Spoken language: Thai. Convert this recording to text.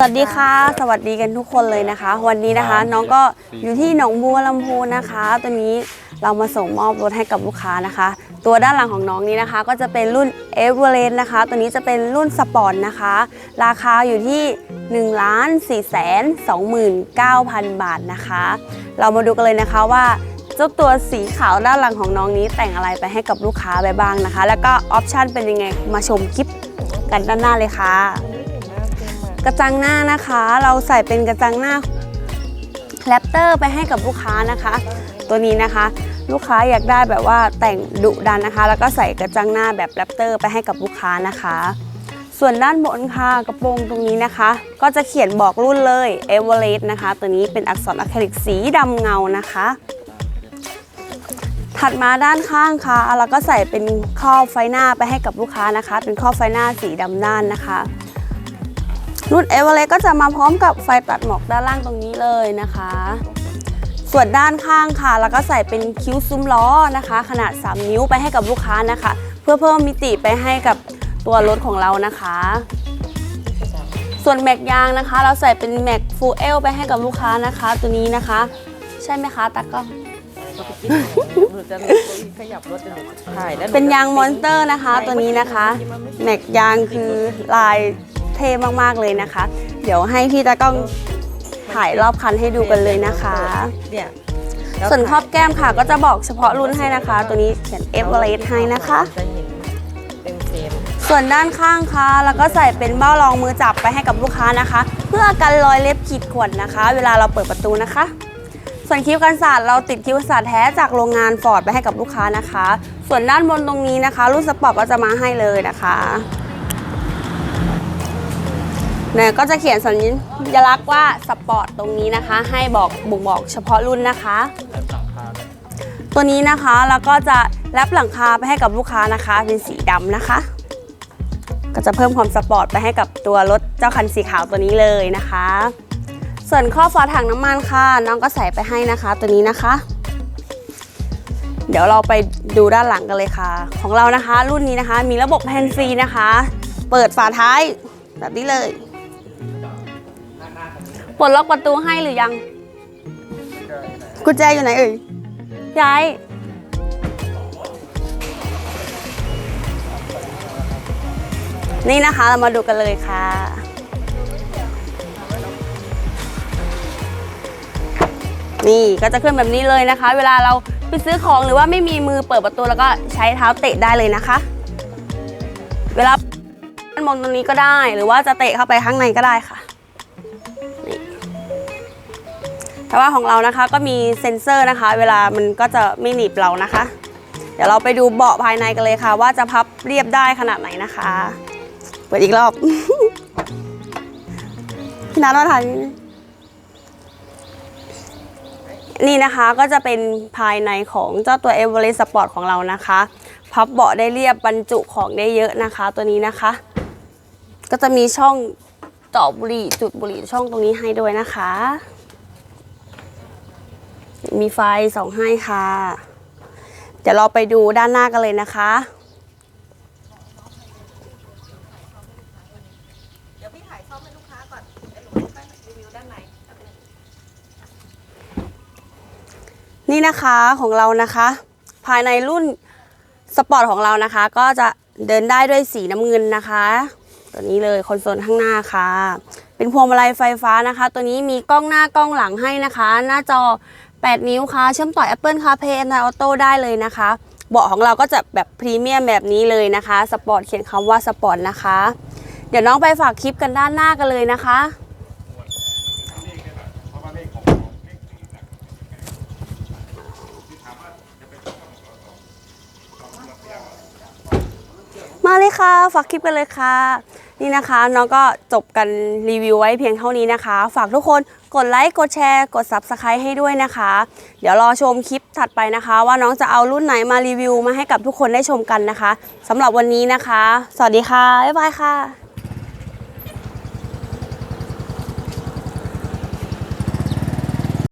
สวัสดีค่ะ สวัสดีกันทุกคนเลยนะคะ วันนี้นะคะน้องก็อยู่ที่หนองบัวลำพูนะคะ ตัวนี้เรามาส่งมอบรถให้กับลูกค้านะคะ ตัวด้านหลังของน้องนี้นะคะ ก็จะเป็นรุ่น e v e r e s t นะคะ ตัวนี้จะเป็นรุ่นสปอร์ตนะคะ ราคาอยู่ที่1ล้าน4แสน29,000 บาทนะคะ เรามาดูกันเลยนะคะว่าเจ้าตัวสีขาวด้านหลังของน้องนี้แต่งอะไรไปให้กับลูกค้าไปบ้างนะคะ แล้วก็ออปชันเป็นยังไงมาชมคลิปกันด้านหน้าเลยค่ะ กระจังหน้านะคะ เราใส่เป็นกระจังหน้าแรปเตอร์ไปให้กับลูกค้านะคะ ตัวนี้นะคะ ลูกค้าอยากได้แบบว่าแต่งดุดันนะคะ แล้วก็ใส่กระจังหน้าแบบแรปเตอร์ไปให้กับลูกค้านะคะ ส่วนด้านบนค่ะกระโปรงตรงนี้นะคะ ก็จะเขียนบอกรุ่นเลย e v e r e s t นะคะ ตัวนี้เป็นอักษรอะคริลิกสีดำเงานะคะ ถัดมาด้านข้างค่ะเราก็ใส่เป็นครอบไฟหน้าไปให้กับลูกค้านะคะ เป็นครอบไฟหน้าสีดำด้านนะคะ รุ่นเอเวอเรก็จะมาพร้อมกับไฟตัดหมอกด้านล่างตรงนี้เลยนะคะ ส่วนด้านข้างค่ะ แล้วก็ใส่เป็นคิ้วซุ้มล้อนะคะ ขนาด 3 นิ้วไปให้กับลูกค้านะคะ เพื่อเพิ่มมิติไปให้กับตัวรถของเรานะคะ ส่วนแม็กยางนะคะ เราใส่เป็นแม็กฟูเอลไปให้กับลูกค้านะคะ ตัวนี้นะคะ ใช่ไหมคะตากล้องหนูจะขยับรถจะหนูถ่ายแล้วหเป็นยางมอนสเตอร์นะคะ ตัวนี้นะคะ แม็กยางคือลาย เท่มากๆเลยนะคะ เดี๋ยวให้พี่ตากล้องถ่ายรอบคันให้ดูกันเลยนะคะ เนี่ยส่วนครอบแก้มค่ะ ก็จะบอกเฉพาะรุ่นให้นะคะ ตัวนี้เขียนเอเวอเรสต์ให้นะคะจะเห็นเต็มเฟรมส่วนด้านข้างค่ะ แล้วก็ใส่เป็นเบ้ารองมือจับไปให้กับลูกค้านะคะ เพื่อกันรอยเล็บขีดข่วนนะคะ เวลาเราเปิดประตูนะคะ ส่วนคิ้วกันศาสตร์เราติดคิ้วกันศาสตร์แท้จากโรงงานฟอร์ดไปให้กับลูกค้านะคะ ส่วนด้านบนตรงนี้นะคะ รุ่นสปอร์ตก็จะมาให้เลยนะคะ เนี่ยก็จะเขียนสัญลักษณ์ว่าสปอร์ตตรงนี้นะคะ ให้บอกบ่งบอกเฉพาะรุ่นนะคะ ตัวนี้นะคะแล้วก็จะแรปหลังคาไปให้กับลูกค้านะคะ เป็นสีดำนะคะ ก็จะเพิ่มความสปอร์ตไปให้กับตัวรถเจ้าคันสีขาวตัวนี้เลยนะคะ ส่วนข้อฝาถังน้ำมันค่ะ น้องก็ใส่ไปให้นะคะ ตัวนี้นะคะ เดี๋ยวเราไปดูด้านหลังกันเลยค่ะ ของเรานะคะ รุ่นนี้นะคะ มีระบบแฮนด์ฟรีนะคะ เปิดฝาท้ายแบบนี้เลย ปลดล็อกประตูให้หรือยังกุญแจอยู่ไหนเอ่ยย้ายนี่นะคะเรามาดูกันเลยค่ะ นี่ก็จะขึ้นแบบนี้เลยนะคะ เวลาเราไปซื้อของหรือว่าไม่มีมือเปิดประตูแล้วก็ใช้เท้าเตะได้เลยนะคะ เวลาด้านบนตรงนี้ก็ได้หรือว่าจะเตะเข้าไปข้างในก็ได้ค่ะ แต่ว่าของเรานะคะก็มีเซ็นเซอร์นะคะ เวลามันก็จะไม่หนีบเรานะคะ เดี๋ยวเราไปดูเบาะภายในกันเลยค่ะ ว่าจะพับเรียบได้ขนาดไหนนะคะเปิดอีกรอบ พี่นัทมาถ่ายนิดนึงนี่นะคะก็จะเป็นภายในของเจ้าตัว e v e r e s t Sport ของเรานะคะ พับเบาะได้เรียบบรรจุของได้เยอะนะคะ ตัวนี้นะคะ ก็จะมีช่องเจาะบุหรี่จุดบุหรี่ช่องตรงนี้ให้ด้วยนะคะ มีไฟส่องให้ค่ะ เดี๋ยวเราไปดูด้านหน้ากันเลยนะคะนี่นะคะของเรานะคะ ภายในรุ่นสปอร์ตของเรานะคะ ก็จะเดินได้ด้วยสีน้ำเงินนะคะ ตัวนี้เลยคอนโซลข้างหน้าค่ะ เป็นพวงมาลัยไฟฟ้านะคะ ตัวนี้มีกล้องหน้ากล้องหลังให้นะคะ หน้าจอ 8 นิ้วค่ะ เชื่อมต่อ Apple CarPlay Android Auto ได้เลยนะคะ เบาะของเราก็จะแบบพรีเมียมแบบนี้เลยนะคะ สปอร์ตเขียนคำว่าสปอร์ตนะคะ เดี๋ยวน้องไปฝากคลิปกันด้านหน้ากันเลยนะคะมาเลยค่ะ ฝากคลิปกันเลยค่ะ นี่นะคะน้องก็จบกันรีวิวไว้เพียงเท่านี้นะคะ ฝากทุกคนกดไลค์กดแชร์กด Subscribe ให้ด้วยนะคะ เดี๋ยวรอชมคลิปถัดไปนะคะ ว่าน้องจะเอารุ่นไหนมารีวิวมาให้กับทุกคนได้ชมกันนะคะสำหรับวันนี้นะคะ สวัสดีค่ะ บ๊ายบายค่ะ